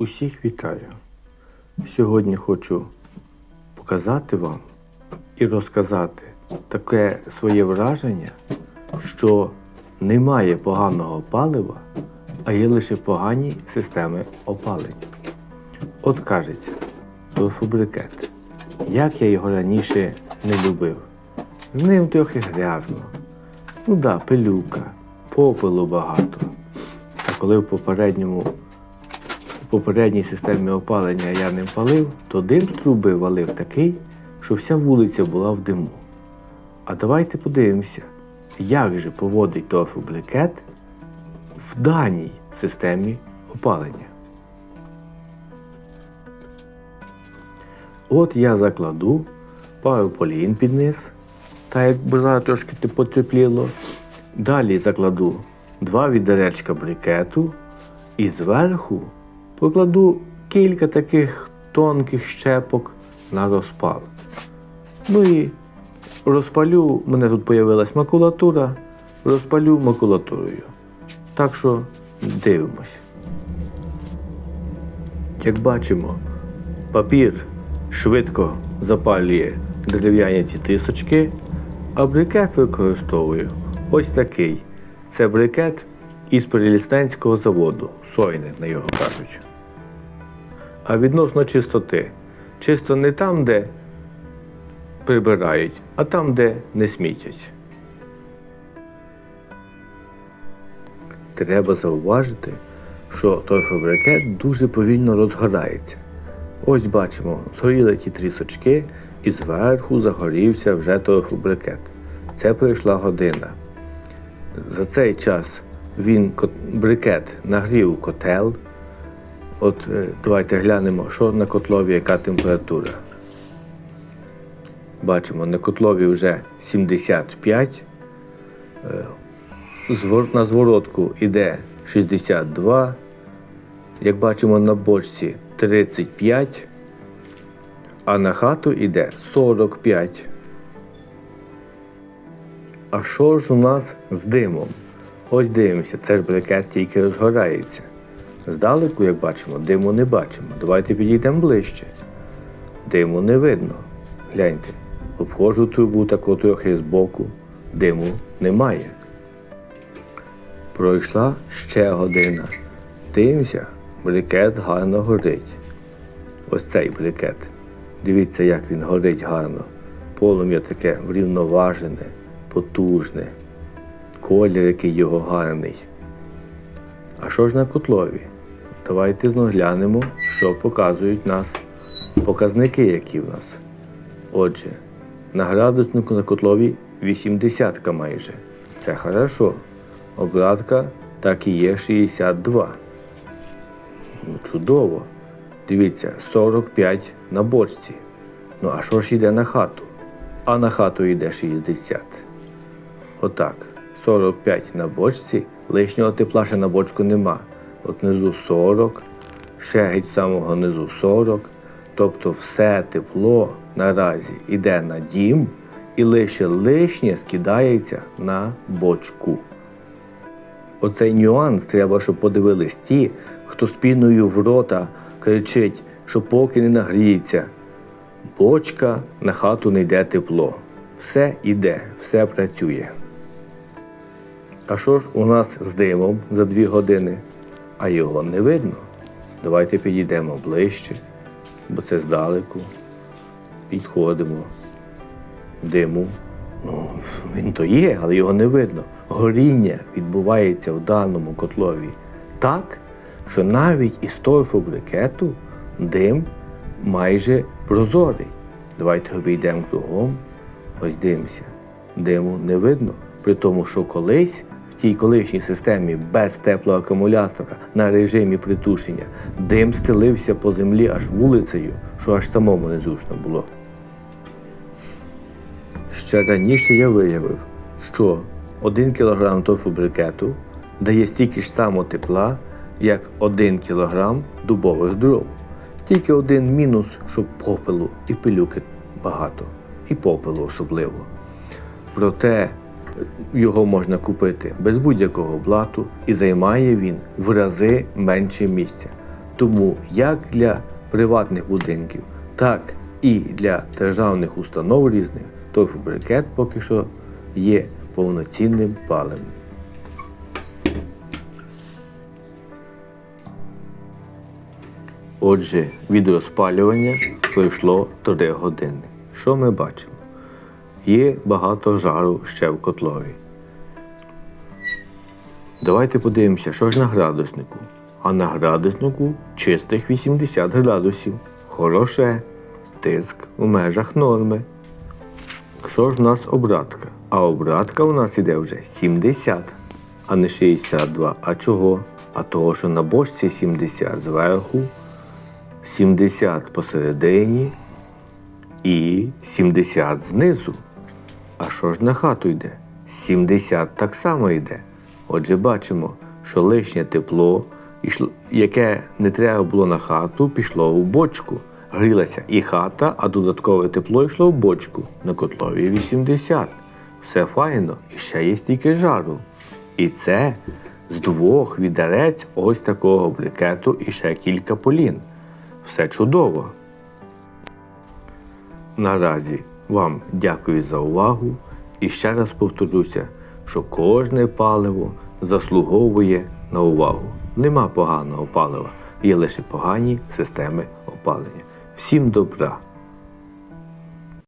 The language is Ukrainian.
Усіх вітаю. Сьогодні хочу показати вам і розказати таке своє враження, що немає поганого палива, а є лише погані системи опалення. От кажеться, тофубрикет. Як я його раніше не любив. З ним трохи грязно. Ну да, пилюка, попелу багато. А коли в попередньому попередній системі опалення я ним палив, то дим з труби валив такий, що вся вулиця була в диму. А давайте подивимося, як же поводить тофу-брикет в даній системі опалення. От я закладу парополін під низ, так як б трошки потепліло. Далі закладу два відеречка брикету і зверху покладу кілька таких тонких щепок на розпал. Ну і розпалю, у мене тут з'явилась макулатура, розпалю макулатурою. Так що дивимось. Як бачимо, папір швидко запалює дерев'яні ці тисочки, а брикет використовую ось такий. Це брикет із Перелісненського заводу, сойни, на його кажуть. А відносно чистоти, чисто не там, де прибирають, а там, де не смітять. Треба зауважити, що той фабрикет дуже повільно розгорається. Ось бачимо, згоріли ті трісочки, і зверху загорівся вже той фабрикет. Це пройшла година. За цей час він брикет нагрів котел. От е, давайте глянемо, що на котлові, яка температура. Бачимо, на котлові вже 75. Е, На зворотку йде 62. Як бачимо на бочці 35, а на хату йде 45. А що ж у нас з димом? Ось дивимося, це ж брикет тільки розгорається. Здалеку, як бачимо, диму не бачимо. Давайте підійдемо ближче. Диму не видно. Гляньте, обходжу трубу таку трохи збоку, диму немає. Пройшла ще година. Дивимося, брикет гарно горить. Ось цей брикет. Дивіться, як він горить гарно. Полум'я таке врівноважене, потужне. Колір, який його гарний. А що ж на котлові? Давайте знову що показують нас показники, які в нас. Отже, на градуснику на котлові 80 майже. Це хорошо. Обратка так і є 62. Ну, чудово. Дивіться, 45 на бочці. Ну а що ж йде на хату? А на хату йде 60. Отак. 45 на бочці, лишнього тепла ще на бочку нема. От внизу 40, ще геть самого низу 40. Тобто все тепло наразі йде на дім і лише лишнє скидається на бочку. Оцей нюанс треба, щоб подивились ті, хто спіною в рота кричить, що поки не нагріється. Бочка на хату не йде тепло. Все йде, все працює. А що ж у нас з димом за дві години? А його не видно. Давайте підійдемо ближче, бо це здалеку. Підходимо. Диму. Ну, він то є, але його не видно. Горіння відбувається в даному котлові так, що навіть із того фабрикету дим майже прозорий. Давайте обійдемо кругом. Ось дивимося. Диму не видно. При тому, що колись тій колишній системі без теплого акумулятора на режимі притушення дим стелився по землі аж вулицею, що аж самому незручно було. Ще раніше я виявив, що 1 кг тофу-брикету дає стільки ж само тепла, як 1 кг дубових дров. Тільки один мінус, що попелу і пилюки багато, і попелу особливо. Проте його можна купити без будь-якого блату і займає він в рази менше місця. Тому як для приватних будинків, так і для державних установ різних, той брикет поки що є повноцінним паливом. Отже, від розпалювання пройшло 3 години. Що ми бачимо? Є багато жару ще в котлові. Давайте подивимося, що ж на градуснику. А на градуснику чистих 80 градусів. Хороше. Тиск у межах норми. Що ж в нас обратка? А обратка у нас іде вже 70, а не 62. А чого? А того, що на бочці 70 зверху, 70 посередині і 70 знизу. А що ж на хату йде? 70 так само йде. Отже, бачимо, що лишнє тепло, яке не треба було на хату, пішло в бочку. Грілася і хата, а додаткове тепло йшло в бочку. На котлові 80. Все файно, і ще є стільки жару. І це з двох відерець ось такого брикету і ще кілька полін. Все чудово. Наразі вам дякую за увагу і ще раз повторюся, що кожне паливо заслуговує на увагу. Нема поганого палива, є лише погані системи опалення. Всім добра!